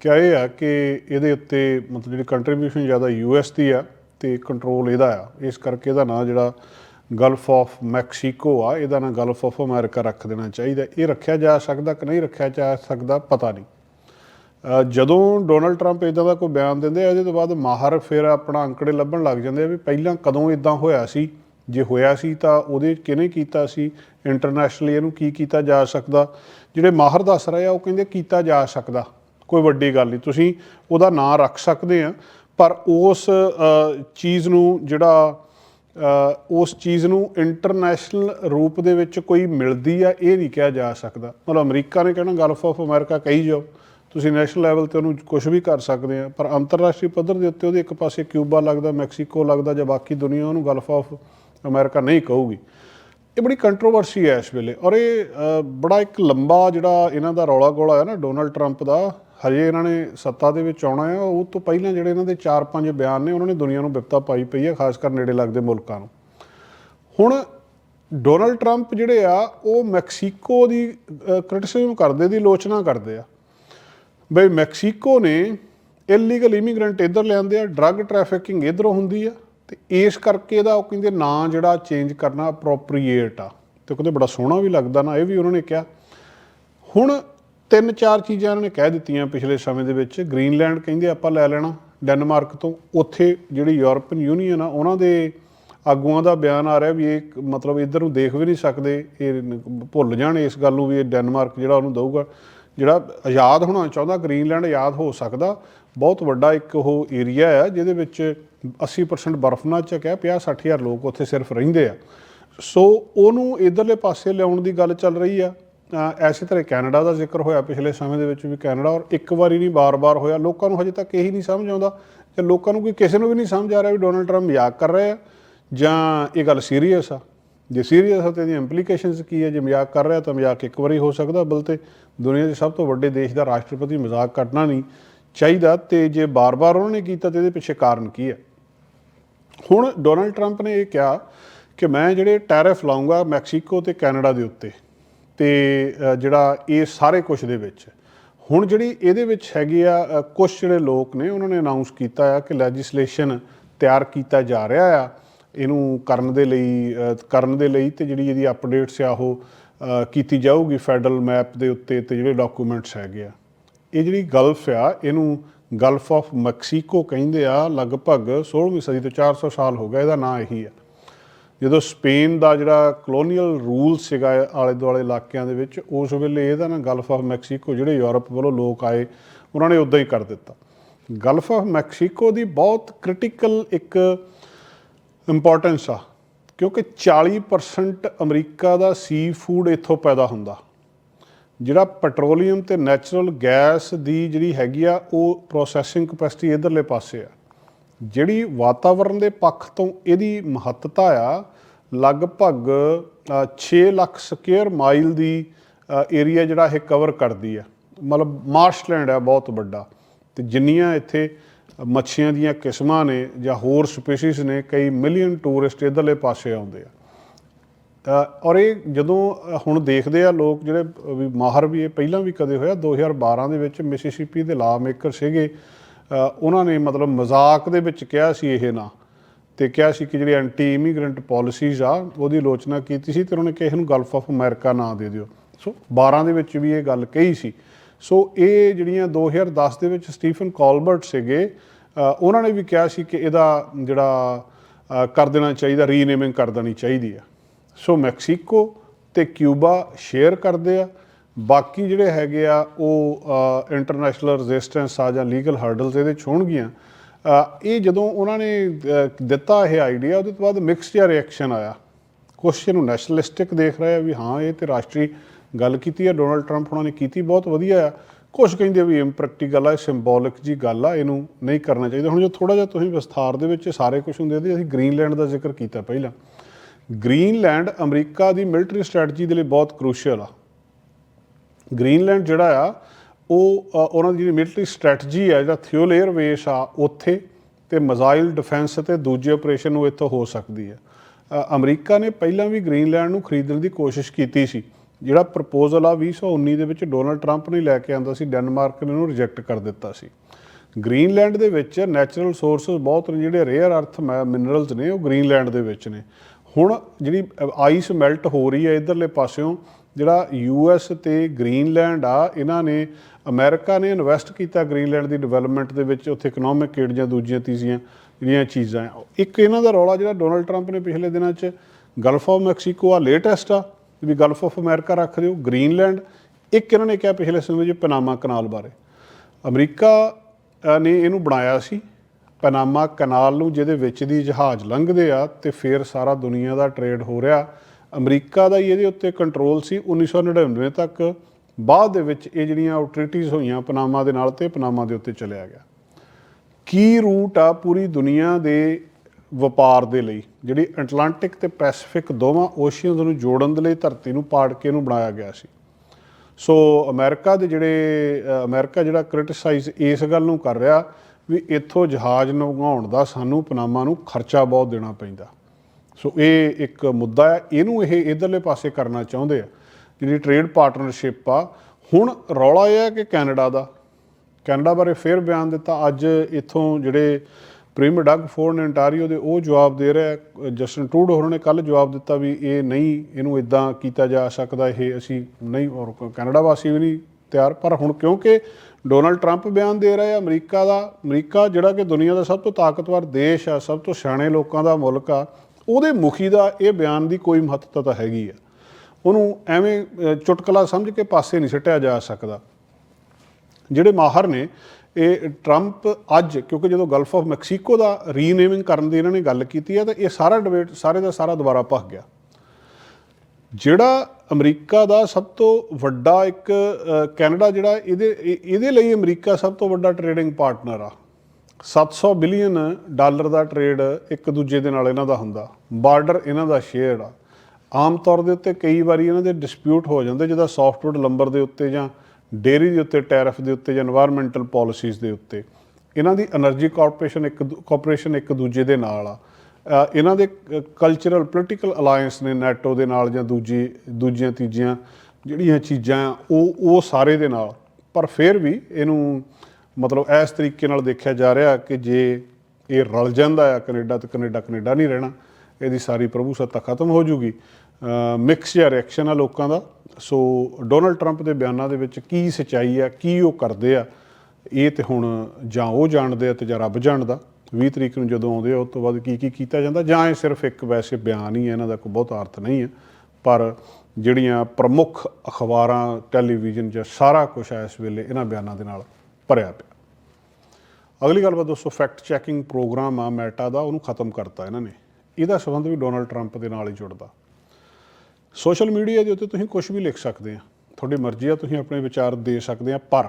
ਕਿਹਾ ਇਹ ਆ ਕਿ ਇਹਦੇ ਉੱਤੇ ਮਤਲਬ ਜਿਹੜੀ ਕੰਟਰੀਬਿਊਸ਼ਨ ਜ਼ਿਆਦਾ ਯੂਐਸ ਦੀ ਆ ਤੇ ਕੰਟਰੋਲ ਇਹਦਾ ਆ। ਇਸ ਕਰਕੇ ਇਹਦਾ ਨਾਂ ਜਿਹੜਾ ਗਲਫ ਆਫ ਮੈਕਸੀਕੋ ਆ, ਇਹਦਾ ਨਾਂ ਗਲਫ ਆਫ ਅਮਰੀਕਾ ਰੱਖ ਦੇਣਾ ਚਾਹੀਦਾ। ਇਹ ਰੱਖਿਆ ਜਾ ਸਕਦਾ ਕਿ ਨਹੀਂ ਰੱਖਿਆ ਜਾ ਸਕਦਾ, ਪਤਾ ਨਹੀਂ। ਜਦੋਂ ਡੋਨਲਡ ਟਰੰਪ ਇਦਾਂ ਦਾ ਕੋਈ ਬਿਆਨ ਦਿੰਦੇ ਆ, ਇਹਦੇ ਤੋਂ ਬਾਅਦ ਮਾਹਰ ਫਿਰ ਆਪਣਾ ਅੰਕੜੇ ਲੱਭਣ ਲੱਗ ਜਾਂਦੇ ਆ ਵੀ ਪਹਿਲਾਂ ਕਦੋਂ ਇਦਾਂ ਹੋਇਆ ਸੀ? ਜੇ ਹੋਇਆ ਸੀ ਤਾਂ ਉਹਦੇ ਕਿਹਨੇ ਕੀਤਾ ਸੀ? ਇੰਟਰਨੈਸ਼ਨਲੀ ਇਹਨੂੰ ਕੀ ਕੀਤਾ ਜਾ ਸਕਦਾ? ਜਿਹੜੇ ਮਾਹਰ ਦੱਸ ਰਹੇ ਆ, ਉਹ ਕਹਿੰਦੇ ਕੀਤਾ ਜਾ ਸਕਦਾ। ਕੋਈ ਵੱਡੀ ਗੱਲ ਨਹੀਂ। ਤੁਸੀਂ ਉਹਦਾ ਨਾਂ ਰੱਖ ਸਕਦੇ ਆ, ਪਰ ਉਸ ਚੀਜ਼ ਨੂੰ ਜਿਹੜਾ ਉਸ ਚੀਜ਼ ਨੂੰ ਇੰਟਰਨੈਸ਼ਨਲ ਰੂਪ ਦੇ ਵਿੱਚ ਕੋਈ ਮਿਲਦੀ ਆ, ਇਹ ਨਹੀਂ ਕਿਹਾ ਜਾ ਸਕਦਾ। ਮਤਲਬ ਅਮਰੀਕਾ ਨੇ ਕਹਿਣਾ ਗਲਫ ਆਫ ਅਮਰੀਕਾ ਕਹੀ ਜਾਓ। ਤੁਸੀਂ ਨੈਸ਼ਨਲ ਲੈਵਲ ਤੇ ਉਹਨੂੰ ਕੁਝ ਵੀ ਕਰ ਸਕਦੇ ਆ, ਪਰ ਅੰਤਰਰਾਸ਼ਟਰੀ ਪੱਧਰ ਦੇ ਉੱਤੇ ਉਹਦੇ ਇੱਕ ਪਾਸੇ ਕਿਊਬਾ ਲੱਗਦਾ, ਮੈਕਸੀਕੋ ਲੱਗਦਾ ਜਾਂ ਬਾਕੀ ਦੁਨੀਆ ਉਹਨੂੰ ਗਲਫ ਆਫ ਅਮਰੀਕਾ ਨਹੀਂ ਕਹੂਗੀ। ਇਹ ਬੜੀ ਕੰਟਰੋਵਰਸੀ ਹੈ ਇਸ ਵੇਲੇ ਔਰ ਇਹ ਬੜਾ ਇੱਕ ਲੰਬਾ ਜਿਹੜਾ ਇਹਨਾਂ ਦਾ ਰੌਲਾ ਗੋਲਾ ਹੈ ਨਾ ਡੋਨਲਡ ਟਰੰਪ ਦਾ, ਹਜੇ ਇਹਨਾਂ ਨੇ ਸੱਤਾ ਦੇ ਵਿੱਚ ਆਉਣਾ ਹੈ, ਉਹ ਤੋਂ ਪਹਿਲਾਂ ਜਿਹੜੇ ਇਹਨਾਂ ਦੇ 4-5 ਬਿਆਨ ਨੇ, ਉਹਨਾਂ ਨੇ ਦੁਨੀਆ ਨੂੰ ਵਿਪਤਾ ਪਾਈ ਪਈ ਹੈ, ਖਾਸ ਕਰ ਨੇੜੇ ਲੱਗਦੇ ਮੁਲਕਾਂ ਨੂੰ। ਹੁਣ ਡੋਨਲਡ ਟਰੰਪ ਜਿਹੜੇ ਆ, ਉਹ ਮੈਕਸੀਕੋ ਦੀ ਕ੍ਰਿਟਿਸਿਜ਼ਮ ਕਰਦੇ ਦੀ ਲੋਚਨਾ ਕਰਦੇ ਆ। ਬਈ ਮੈਕਸੀਕੋ ਨੇ ਇਲੀਗਲ ਇਮੀਗ੍ਰੈਂਟ ਇੱਧਰ ਲਿਆਂਦੇ ਆ ਡਰੱਗ ਟ੍ਰੈਫਿਕਿੰਗ ਇੱਧਰੋਂ ਹੁੰਦੀ ਆ ਤੇ ਇਸ ਕਰਕੇ ਇਹਦਾ ਉਹ ਕਹਿੰਦੇ ਨਾਂ ਜਿਹੜਾ ਚੇਂਜ ਕਰਨਾ ਅਪਰੋਪਰੀਏਟ ਆ। ਤੇ ਕਹਿੰਦੇ ਬੜਾ ਸੋਹਣਾ ਵੀ ਲੱਗਦਾ ਨਾ, ਇਹ ਵੀ ਉਹਨਾਂ ਨੇ ਕਿਹਾ। ਹੁਣ ਤਿੰਨ ਚਾਰ ਚੀਜ਼ਾਂ ਉਹਨਾਂ ਨੇ ਕਹਿ ਦਿੱਤੀਆਂ ਪਿਛਲੇ ਸਮੇਂ ਦੇ ਵਿੱਚ। ਗ੍ਰੀਨਲੈਂਡ ਕਹਿੰਦੇ ਆਪਾਂ ਲੈ ਲੈਣਾ, ਡੈਨਮਾਰਕ ਤੋਂ ਉੱਥੇ ਜਿਹੜੀ ਯੂਰਪੀਅਨ ਯੂਨੀਅਨ ਆ, ਉਹਨਾਂ ਦੇ ਆਗੂਆਂ ਦਾ ਬਿਆਨ ਆ ਰਿਹਾ ਵੀ ਇਹ ਮਤਲਬ ਇੱਧਰ ਨੂੰ ਦੇਖ ਵੀ ਨਹੀਂ ਸਕਦੇ, ਇਹ ਭੁੱਲ ਜਾਣ ਇਸ ਗੱਲ ਨੂੰ ਵੀ ਇਹ ਡੈਨਮਾਰਕ ਜਿਹੜਾ ਉਹਨੂੰ ਦਊਗਾ। ਜਿਹੜਾ ਆਜ਼ਾਦ ਹੋਣਾ ਚਾਹੁੰਦਾ ਗ੍ਰੀਨਲੈਂਡ ਆਜ਼ਾਦ ਹੋ ਸਕਦਾ ਬਹੁਤ ਵੱਡਾ ਇੱਕ ਉਹ ਏਰੀਆ ਹੈ ਜਿਹਦੇ ਵਿੱਚ 80% ਬਰਫ਼ ਨਾਲ ਝਕਿਆ 50 60 ਹਜ਼ਾਰ ਲੋਕ ਉੱਥੇ ਸਿਰਫ ਰਹਿੰਦੇ ਆ। ਸੋ ਉਹਨੂੰ ਇਧਰਲੇ ਪਾਸੇ ਲਿਆਉਣ ਦੀ ਗੱਲ ਚੱਲ ਰਹੀ ਆ। ਅ, ਐਸੇ ਤਰ੍ਹਾਂ ਕੈਨੇਡਾ ਦਾ ਜ਼ਿਕਰ ਹੋਇਆ ਪਿਛਲੇ ਸਮੇਂ ਦੇ ਵਿੱਚ ਵੀ ਕੈਨੇਡਾ ਔਰ ਇੱਕ ਵਾਰੀ ਨਹੀਂ ਬਾਰ-ਬਾਰ ਹੋਇਆ। ਲੋਕਾਂ ਨੂੰ ਹਜੇ ਤੱਕ ਇਹੀ ਨਹੀਂ ਸਮਝ ਆਉਂਦਾ ਜਾਂ ਲੋਕਾਂ ਨੂੰ ਕੋਈ ਕਿਸੇ ਨੂੰ ਵੀ ਨਹੀਂ ਸਮਝ ਆ ਰਿਹਾ ਵੀ ਡੋਨਲਡ ਟਰੰਪ ਮਜ਼ਾਕ ਕਰ ਰਿਹਾ ਜਾਂ ਇਹ ਗੱਲ ਸੀਰੀਅਸ ਆ। ਜੇ ਸੀਰੀਅਸ ਆ ਤੇ ਇਹਦੀਆਂ ਇੰਪਲੀਕੇਸ਼ਨਸ ਕੀ ਹੈ ਜੇ ਮਜ਼ਾਕ ਕਰ ਰਿਹਾ ਤਾਂ ਮਜ਼ਾਕ ਇੱਕ ਵਾਰੀ ਹੋ ਸਕਦਾ ਬਲਤੇ। ਦੁਨੀਆ ਦੇ ਸਭ ਤੋਂ ਵੱਡੇ ਦੇਸ਼ ਦਾ ਰਾਸ਼ਟਰਪਤੀ ਮਜ਼ਾਕ ਕਰਨਾ ਨਹੀਂ ਚਾਹੀਦਾ ਤੇ ਜੇ ਬਾਰ-ਬਾਰ ਉਹਨਾਂ ਨੇ ਕੀਤਾ ਤੇ ਇਹਦੇ ਪਿੱਛੇ ਕਾਰਨ ਕੀ ਹੈ ਹੁਣ ਡੋਨਲਡ ਟਰੰਪ ਨੇ ਇਹ ਕਿਹਾ ਕਿ ਮੈਂ ਜਿਹੜੇ ਟੈਰਿਫ ਲਾਉਂਗਾ ਮੈਕਸੀਕੋ ਤੇ ਕੈਨੇਡਾ ਦੇ ਉੱਤੇ ਤੇ ਜਿਹੜਾ ਇਹ ਸਾਰੇ ਕੁਝ ਦੇ ਵਿੱਚ, ਹੁਣ ਜਿਹੜੀ ਇਹਦੇ ਵਿੱਚ ਹੈਗੀ ਆ ਕੁਝ ਜਿਹੜੇ ਲੋਕ ਨੇ ਉਹਨਾਂ ਨੇ ਅਨਾਉਂਸ ਕੀਤਾ ਆ ਕਿ ਲੈਜਿਸਲੇਸ਼ਨ ਤਿਆਰ ਕੀਤਾ ਜਾ ਰਿਹਾ ਆ। ਇਹਨੂੰ ਕਰਨ ਦੇ ਲਈ ਕਰਨ ਦੇ ਲਈ ਤੇ ਜਿਹੜੀ ਇਹਦੀ ਅਪਡੇਟਸ ਆ ਉਹ ਕੀਤੀ ਜਾਊਗੀ ਫੈਡਰਲ ਮੈਪ ਦੇ ਉੱਤੇ ਤੇ ਜਿਹੜੇ ਡਾਕੂਮੈਂਟਸ ਹੈਗੇ ਆ। ਇਹ ਜਿਹੜੀ ਗਲਫ ਆ, ਇਹਨੂੰ ਗਲਫ ਆਫ ਮੈਕਸੀਕੋ ਕਹਿੰਦੇ ਆ, ਲਗਭਗ 16ਵੀਂ ਸਦੀ ਤੋਂ 400 ਸਾਲ ਹੋ ਗਿਆ, ਇਹਦਾ ਨਾਂ ਇਹੀ ਆ। ਜਦੋਂ ਸਪੇਨ ਦਾ ਜਿਹੜਾ ਕਲੋਨੀਅਲ ਰੂਲ ਸੀਗਾ ਆਲੇ ਦੁਆਲੇ ਇਲਾਕਿਆਂ ਦੇ ਵਿੱਚ, ਉਸ ਵੇਲੇ ਇਹਦਾ ਨਾ ਗਲਫ ਆਫ ਮੈਕਸੀਕੋ, ਜਿਹੜੇ ਯੂਰਪ ਵੱਲੋਂ ਲੋਕ ਆਏ, ਉਹਨਾਂ ਨੇ ਉਦਾਂ ਹੀ ਕਰ ਦਿੱਤਾ। ਗਲਫ ਆਫ ਮੈਕਸੀਕੋ ਦੀ ਬਹੁਤ ਕ੍ਰਿਟੀਕਲ ਇੱਕ ਇੰਪੋਰਟੈਂਸ ਆ ਕਿਉਂਕਿ 40% ਅਮਰੀਕਾ ਦਾ ਸੀ ਫੂਡ ਇੱਥੋਂ ਪੈਦਾ ਹੁੰਦਾ। ਜਿਹੜਾ ਪੈਟਰੋਲੀਅਮ ਤੇ ਨੈਚੁਰਲ ਗੈਸ ਦੀ ਜਿਹੜੀ ਹੈਗੀ ਆ ਉਹ ਪ੍ਰੋਸੈਸਿੰਗ ਕਪੈਸਿਟੀ ਇਧਰਲੇ ਪਾਸੇ ਆ। ਜਿਹੜੀ ਵਾਤਾਵਰਣ ਦੇ ਪੱਖ ਤੋਂ ਇਹਦੀ ਮਹੱਤਤਾ ਆ ਲਗਭਗ ਅ, 6 ਲੱਖ ਸਕੁਅਰ ਮਾਈਲ ਦੀ ਏਰੀਆ ਜਿਹੜਾ ਇਹ ਕਵਰ ਕਰਦੀ ਆ। ਮਤਲਬ ਮਾਰਸ਼ਲੈਂਡ ਆ ਬਹੁਤ ਵੱਡਾ। ਤੇ ਜਿੰਨੀਆਂ ਇੱਥੇ ਮੱਛੀਆਂ ਦੀਆਂ ਕਿਸਮਾਂ ਨੇ ਜਾਂ ਹੋਰ ਸਪੀਸੀਜ਼ ਨੇ, ਕਈ ਮਿਲੀਅਨ ਟੂਰਿਸਟ ਇਧਰਲੇ ਪਾਸੇ ਆਉਂਦੇ ਆ। ਔਰ ਇਹ ਜਦੋਂ ਹੁਣ ਦੇਖਦੇ ਆ ਲੋਕ ਜਿਹੜੇ ਵੀ ਮਾਹਰ ਵੀ ਇਹ ਪਹਿਲਾਂ ਵੀ ਕਦੇ ਹੋਇਆ 2012 ਦੇ ਵਿੱਚ ਮਿਸਿਸਿਪੀ ਦੇ ਲਾ ਮੇਕਰ ਸੀਗੇ ਉਹਨਾਂ ਨੇ ਮਤਲਬ ਮਜ਼ਾਕ ਦੇ ਵਿੱਚ ਕਿਹਾ ਸੀ ਇਹ ਨਾ। ਤੇ ਕਿਹਾ ਸੀ ਕਿ ਜਿਹੜੀ ਐਂਟੀ ਇਮੀਗ੍ਰੈਂਟ ਪਾਲਿਸੀਜ਼ ਆ, ਉਹਦੀ ਆਲੋਚਨਾ ਕੀਤੀ ਸੀ ਤੇ ਉਹਨਾਂ ਨੇ ਕਿਹਾ ਇਹਨੂੰ ਗਲਫ ਆਫ ਅਮਰੀਕਾ ਨਾਂ ਦੇ ਦਿਓ। ਸੋ 12 ਦੇ ਵਿੱਚ ਵੀ ਇਹ ਗੱਲ ਕਹੀ ਸੀ। ਸੋ ਇਹ ਜਿਹੜੀਆਂ 2010 ਦੇ ਵਿੱਚ ਸਟੀਫਨ ਕਾਲਬਰਟ ਸੀਗੇ ਉਹਨਾਂ ਨੇ ਵੀ ਕਿਹਾ ਸੀ ਕਿ ਇਹਦਾ ਜਿਹੜਾ ਕਰ ਦੇਣਾ ਚਾਹੀਦਾ, ਰੀਨੇਮਿੰਗ ਕਰ ਦੇਣੀ ਚਾਹੀਦੀ ਆ। ਸੋ ਮੈਕਸੀਕੋ ਤੇ ਕਿਊਬਾ ਸ਼ੇਅਰ ਕਰਦੇ ਆ। ਬਾਕੀ ਜਿਹੜੇ ਹੈਗੇ ਆ, ਉਹ ਇੰਟਰਨੈਸ਼ਨਲ ਰੈਜ਼ਿਸਟੈਂਸ ਆ ਜਾਂ ਲੀਗਲ ਹਰਡਲਸ ਇਹਦੇ 'ਚ ਹੋਣਗੀਆਂ। ਇਹ ਜਦੋਂ ਉਹਨਾਂ ਨੇ ਦਿੱਤਾ ਇਹ ਆਈਡੀਆ, ਉਹਦੇ ਤੋਂ ਬਾਅਦ ਮਿਕਸ ਜਿਹਾ ਰਿਐਕਸ਼ਨ ਆਇਆ। ਕੁਛ ਇਹਨੂੰ ਨੈਸ਼ਨਲਿਸਟਿਕ ਦੇਖ ਰਹੇ ਆ ਵੀ ਹਾਂ, ਇਹ ਤੇ ਰਾਸ਼ਟਰੀ ਗੱਲ ਕੀਤੀ ਹੈ ਡੋਨਲਡ ਟਰੰਪ ਉਹਨਾਂ ਨੇ ਕੀਤੀ, ਬਹੁਤ ਵਧੀਆ ਆ। ਕੁਛ ਕਹਿੰਦੇ ਵੀ ਇੰਪ੍ਰੈਕਟੀਕਲ ਆ ਸਿੰਬੋਲਿਕ ਜੀ ਗੱਲ ਆ, ਇਹਨੂੰ ਨਹੀਂ ਕਰਨਾ ਚਾਹੀਦਾ। ਹੁਣ ਜੋ ਥੋੜਾ ਜਿਹਾ ਤੁਸੀਂ ਵਿਸਥਾਰ ਦੇ ਵਿੱਚ ਇਹ ਸਾਰੇ ਕੁਝ ਹੁੰਦੇ ਤੇ ਅਸੀਂ ਗ੍ਰੀਨਲੈਂਡ ਦਾ ਜ਼ਿਕਰ ਕੀਤਾ ਪਹਿਲਾਂ। ਗ੍ਰੀਨਲੈਂਡ ਅਮਰੀਕਾ ਦੀ ਮਿਲਟਰੀ ਸਟ੍ਰੈਟਜੀ ਦੇ ਲਈ ਬਹੁਤ ਕ੍ਰੂਸ਼ੀਅਲ ਆ। ਗ੍ਰੀਨਲੈਂਡ ਜਿਹੜਾ ਆ, ਉਹ ਉਹਨਾਂ ਦੀ ਜਿਹੜੀ ਮਿਲਟਰੀ ਸਟ੍ਰੈਟਜੀ ਆ, ਜਿਹੜਾ ਥਿਓਲ 에ਅਰ ਆ, ਉੱਥੇ ਤੇ ਮਿਜ਼ਾਈਲ ਡਿਫੈਂਸ ਤੇ ਦੂਜੇ ਆਪਰੇਸ਼ਨ ਉਹ ਇੱਥੋਂ ਹੋ ਸਕਦੀ ਹੈ ਅਮਰੀਕਾ ਨੇ ਪਹਿਲਾਂ ਵੀ ਗ੍ਰੀਨਲੈਂਡ ਨੂੰ ਖਰੀਦਣ ਦੀ ਕੋਸ਼ਿਸ਼ ਕੀਤੀ ਸੀ। ਜਿਹੜਾ ਪ੍ਰਪੋਜ਼ਲ ਆ 2019 ਦੇ ਵਿੱਚ ਡੋਨਲਡ ਟਰੰਪ ਨੇ ਲੈ ਕੇ ਆਂਦਾ ਸੀ ਡੈਨਮਾਰਕ ਨੇ ਉਹਨੂੰ ਰਿਜੈਕਟ ਕਰ ਦਿੱਤਾ ਸੀ। ਗ੍ਰੀਨਲੈਂਡ ਦੇ ਵਿੱਚ ਨੈਚੁਰਲ ਸੋਰਸਸ ਬਹੁਤ ਨੇ, ਜਿਹੜੇ ਰੇਅਰ ਅਰਥ ਮਿਨਰਲਸ ਨੇ, ਉਹ ਗ੍ਰੀਨਲੈਂਡ ਦੇ ਵਿੱਚ ਨੇ। ਹੁਣ ਜਿਹੜੀ ਆਈਸ ਮੈਲਟ ਹੋ ਰਹੀ ਹੈ ਇਧਰਲੇ ਪਾਸਿਓਂ, ਜਿਹੜਾ ਯੂਐਸ ਤੇ ਗ੍ਰੀਨਲੈਂਡ ਆ, ਇਹਨਾਂ ਨੇ ਅਮਰੀਕਾ ਨੇ ਇਨਵੈਸਟ ਕੀਤਾ ਗ੍ਰੀਨਲੈਂਡ ਦੀ ਡਿਵੈਲਪਮੈਂਟ ਦੇ ਵਿੱਚ, ਉੱਥੇ ਇਕਨੋਮਿਕ ਏਡ ਜਾਂ ਦੂਜੀਆਂ ਤੀਜੀਆਂ ਜਿਹੜੀਆਂ ਚੀਜ਼ਾਂ। ਆ ਇੱਕ ਇਹਨਾਂ ਦਾ ਰੌਲਾ ਜਿਹੜਾ ਡੋਨਲਡ ਟਰੰਪ ਨੇ ਪਿਛਲੇ ਦਿਨਾਂ 'ਚ ਗਲਫ ਆਫ ਮੈਕਸੀਕੋ ਆ ਲੇਟੈਸਟ ਆ ਵੀ ਗਲਫ ਆਫ ਅਮਰੀਕਾ ਰੱਖ ਦਿਓ ਗ੍ਰੀਨਲੈਂਡ ਇੱਕ ਇਹਨਾਂ ਨੇ ਕਿਹਾ ਪਿਛਲੇ ਸਮੇਂ 'ਚ ਪਨਾਮਾ ਕਨਾਲ ਬਾਰੇ। ਅਮਰੀਕਾ ਨੇ ਇਹਨੂੰ ਬਣਾਇਆ ਸੀ ਪਨਾਮਾ ਕਨਾਲ ਨੂੰ ਜਿਹਦੇ ਵਿੱਚ ਦੀ ਜਹਾਜ਼ ਲੰਘਦੇ ਆ ਤੇ ਫਿਰ ਸਾਰਾ ਦੁਨੀਆ ਦਾ ਟ੍ਰੇਡ ਹੋ ਰਿਹਾ। ਅਮਰੀਕਾ ਦਾ ਹੀ ਇਹਦੇ ਉੱਤੇ ਕੰਟਰੋਲ ਸੀ 1999 ਤੱਕ। ਬਾਅਦ ਦੇ ਵਿੱਚ ਇਹ ਜਿਹੜੀਆਂ ਉਹ ਹੋਈਆਂ ਪਨਾਮਾ ਦੇ ਨਾਲ ਤੇ ਪਨਾਮਾ ਦੇ ਉੱਤੇ ਚਲਿਆ ਗਿਆ। ਕੀ ਰੂਟ ਆ ਪੂਰੀ ਦੁਨੀਆ ਦੇ ਵਪਾਰ ਦੇ ਲਈ ਜਿਹੜੀ ਐਟਲਾਂਟਿਕ ਤੇ ਪੈਸੀਫਿਕ ਦੋਵਾਂ ਓਸ਼ੀਅਨਸ ਨੂੰ ਜੋੜਨ ਦੇ ਲਈ ਧਰਤੀ ਨੂੰ ਪਾੜ ਕੇ ਇਹਨੂੰ ਬਣਾਇਆ ਗਿਆ ਸੀ। ਸੋ ਅਮਰੀਕਾ ਦੇ ਜਿਹੜੇ ਅ, ਅਮਰੀਕਾ ਜਿਹੜਾ ਕ੍ਰਿਟਿਸਾਈਜ਼ ਇਸ ਗੱਲ ਨੂੰ ਕਰ ਰਿਹਾ ਵੀ ਇੱਥੋਂ ਜਹਾਜ਼ ਨਵਗਾਉਣ ਦਾ ਸਾਨੂੰ ਪਨਾਮਾ ਨੂੰ ਖਰਚਾ ਬਹੁਤ ਦੇਣਾ ਪੈਂਦਾ। ਸੋ ਇਹ ਇੱਕ ਮੁੱਦਾ ਹੈ ਇਹਨੂੰ ਇਹ ਇਧਰਲੇ ਪਾਸੇ ਕਰਨਾ ਚਾਹੁੰਦੇ ਆ। ਜਿਹੜੀ ਟ੍ਰੇਡ ਪਾਰਟਨਰਸ਼ਿਪ ਆ ਹੁਣ ਰੌਲਾ ਇਹ ਹੈ ਕਿ ਕੈਨੇਡਾ ਦਾ। ਕੈਨੇਡਾ ਬਾਰੇ ਫਿਰ ਬਿਆਨ ਦਿੱਤਾ ਅੱਜ ਇੱਥੋਂ ਜਿਹੜੇ ਪ੍ਰੀਮੀਅਰ ਡੱਗ ਫੋਰਡ ਨੇ ontario ਦੇ ਉਹ ਜਵਾਬ ਦੇ ਰਿਹਾ ਹੈ। ਜਸਟਨ ਟਰੂਡੋ ਹੋਰਾਂ ਨੇ ਕੱਲ ਜਵਾਬ ਦਿੱਤਾ ਵੀ ਇਹ ਨਹੀਂ, ਇਹਨੂੰ ਇਦਾਂ ਕੀਤਾ ਜਾ ਸਕਦਾ, ਇਹ ਅਸੀਂ ਨਹੀਂ ਔਰ ਕੈਨੇਡਾ ਵਾਸੀ ਵੀ ਨਹੀਂ ਤਿਆਰ। ਪਰ ਹੁਣ ਕਿਉਂਕਿ ਡੋਨਲਡ ਟਰੰਪ ਬਿਆਨ ਦੇ ਰਿਹਾ ਹੈ, ਅਮਰੀਕਾ ਦਾ, ਅਮਰੀਕਾ ਜਿਹੜਾ ਕਿ ਦੁਨੀਆ ਦਾ ਸਭ ਤੋਂ ਤਾਕਤਵਰ ਦੇਸ਼ ਆ, ਸਭ ਤੋਂ ਸਿਆਣੇ ਲੋਕਾਂ ਦਾ ਮੁਲਕ ਆ, ਉਹਦੇ ਮੁਖੀ ਦਾ ਇਹ ਬਿਆਨ ਦੀ ਕੋਈ ਮਹੱਤਤਾ ਤਾਂ ਹੈਗੀ ਆ। ਉਹਨੂੰ ਐਵੇਂ ਚੁਟਕਲਾ ਸਮਝ ਕੇ ਪਾਸੇ ਨਹੀਂ ਸਿੱਟਿਆ ਜਾ ਸਕਦਾ। ਜਿਹੜੇ ਮਾਹਰ ਨੇ ਇਹ ਟਰੰਪ ਅੱਜ, ਕਿਉਂਕਿ ਜਦੋਂ ਗਲਫ ਆਫ ਮੈਕਸੀਕੋ ਦਾ ਰੀਨੇਮਿੰਗ ਕਰਨ ਦੀ ਇਹਨਾਂ ਨੇ ਗੱਲ ਕੀਤੀ ਹੈ, ਤਾਂ ਇਹ ਸਾਰਾ ਡਿਬੇਟ ਸਾਰੇ ਦਾ ਸਾਰਾ ਦੁਬਾਰਾ ਭਖ ਗਿਆ। ਜਿਹੜਾ ਅਮਰੀਕਾ ਦਾ ਸਭ ਤੋਂ ਵੱਡਾ ਇੱਕ ਕੈਨੇਡਾ ਜਿਹੜਾ, ਇਹਦੇ ਇਹ- ਇਹਦੇ ਲਈ ਅਮਰੀਕਾ ਸਭ ਤੋਂ ਵੱਡਾ ਟ੍ਰੇਡਿੰਗ ਪਾਰਟਨਰ ਆ। 700 ਬਿਲੀਅਨ ਡਾਲਰ ਦਾ ਟ੍ਰੇਡ ਇੱਕ ਦੂਜੇ ਦੇ ਨਾਲ ਇਹਨਾਂ ਦਾ ਹੁੰਦਾ। ਬਾਰਡਰ ਇਹਨਾਂ ਦਾ ਸ਼ੇਅਰ ਆ। ਆਮ ਤੌਰ ਦੇ ਉੱਤੇ ਕਈ ਵਾਰੀ ਇਹਨਾਂ ਦੇ ਡਿਸਪਿਊਟ ਹੋ ਜਾਂਦੇ ਜਿਹਦਾ ਸੌਫਟਵੇਅਰ ਲੰਬਰ ਦੇ ਉੱਤੇ ਜਾਂ ਡੇਰੀ ਦੇ ਉੱਤੇ, ਟੈਰਫ ਦੇ ਉੱਤੇ ਜਾਂ এনवायरमेंटਲ ਪਾਲਿਸੀਜ਼ ਦੇ ਉੱਤੇ। ਇਹਨਾਂ ਦੀ એનર્ਜੀ ਕਾਰਪੋਰੇਸ਼ਨ ਇੱਕ ਕਾਰਪੋਰੇਸ਼ਨ ਇੱਕ ਦੂਜੇ ਦੇ ਨਾਲ ਆ। ਇਹਨਾਂ ਦੇ ਕਲਚਰਲ ਪੋਲੀਟੀਕਲ ਅਲਾਈਅੰਸ ਨੇ ਨੈਟੋ ਦੇ ਨਾਲ ਜਾਂ ਦੂਜੀ, ਦੂਜੀਆਂ, ਤੀਜੀਆਂ ਜਿਹੜੀਆਂ ਚੀਜ਼ਾਂ ਉਹ ਉਹ ਸਾਰੇ ਦੇ ਨਾਲ। ਪਰ ਫਿਰ ਵੀ ਇਹਨੂੰ ਮਤਲਬ ਇਸ ਤਰੀਕੇ ਨਾਲ ਦੇਖਿਆ ਜਾ ਰਿਹਾ ਕਿ ਜੇ ਇਹ ਰਲ ਜਾਂਦਾ ਆ ਕੈਨੇਡਾ, ਤੇ ਕੈਨੇਡਾ ਕੈਨੇਡਾ ਨਹੀਂ ਰਹਿਣਾ। ਇਹਦੀ ਸਾਰੀ ਪ੍ਰਭੂਸੱਤਾ ਖਤਮ ਹੋ ਜੂਗੀ। ਮਿਕਸ ਜਿਹਾ ਰਿਐਕਸ਼ਨ ਆ ਲੋਕਾਂ ਦਾ। ਸੋ ਡੋਨਲਡ ਟਰੰਪ ਦੇ ਬਿਆਨਾਂ ਦੇ ਵਿੱਚ ਕੀ ਸਚਾਈ ਆ, ਕੀ ਉਹ ਕਰਦੇ ਆ, ਇਹ ਤੇ ਹੁਣ ਜਾਂ ਉਹ ਜਾਣਦੇ ਆ ਤੇ ਜਾਂ ਰੱਬ ਜਾਣਦਾ। 20 ਤਰੀਕ ਨੂੰ ਜਦੋਂ ਆਉਂਦੇ ਆ, ਉਸ ਤੋਂ ਬਾਅਦ ਕੀ ਕੀ ਕੀਤਾ ਜਾਂਦਾ, ਜਾਂ ਇਹ ਸਿਰਫ ਇੱਕ ਵੈਸੇ ਬਿਆਨ ਹੀ ਹੈ ਇਹਨਾਂ ਦਾ ਕੋਈ ਬਹੁਤ ਅਰਥ ਨਹੀਂ ਹੈ ਪਰ ਜਿਹੜੀਆਂ ਪ੍ਰਮੁੱਖ ਅਖਬਾਰਾਂ, ਟੈਲੀਵਿਜ਼ਨ ਜਾਂ ਸਾਰਾ ਕੁਝ ਆ ਇਸ ਵੇਲੇ ਇਹਨਾਂ ਬਿਆਨਾਂ ਦੇ ਨਾਲ ਭਰਿਆ ਪਿਆ। ਅਗਲੀ ਗੱਲਬਾਤ ਦੋਸਤੋ, ਫੈਕਟ ਚੈਕਿੰਗ ਪ੍ਰੋਗਰਾਮ ਆ ਮੈਟਾ ਦਾ, ਉਹਨੂੰ ਖਤਮ ਕਰਤਾ ਇਹਨਾਂ ਨੇ। ਇਹਦਾ ਸੰਬੰਧ ਵੀ ਡੋਨਲਡ ਟਰੰਪ ਦੇ ਨਾਲ ਹੀ ਜੁੜਦਾ। ਸੋਸ਼ਲ ਮੀਡੀਆ ਦੇ ਉੱਤੇ ਤੁਸੀਂ ਕੁਝ ਵੀ ਲਿਖ ਸਕਦੇ ਆ, ਤੁਹਾਡੀ ਮਰਜ਼ੀ ਆ, ਤੁਸੀਂ ਆਪਣੇ ਵਿਚਾਰ ਦੇ ਸਕਦੇ ਆ, ਪਰ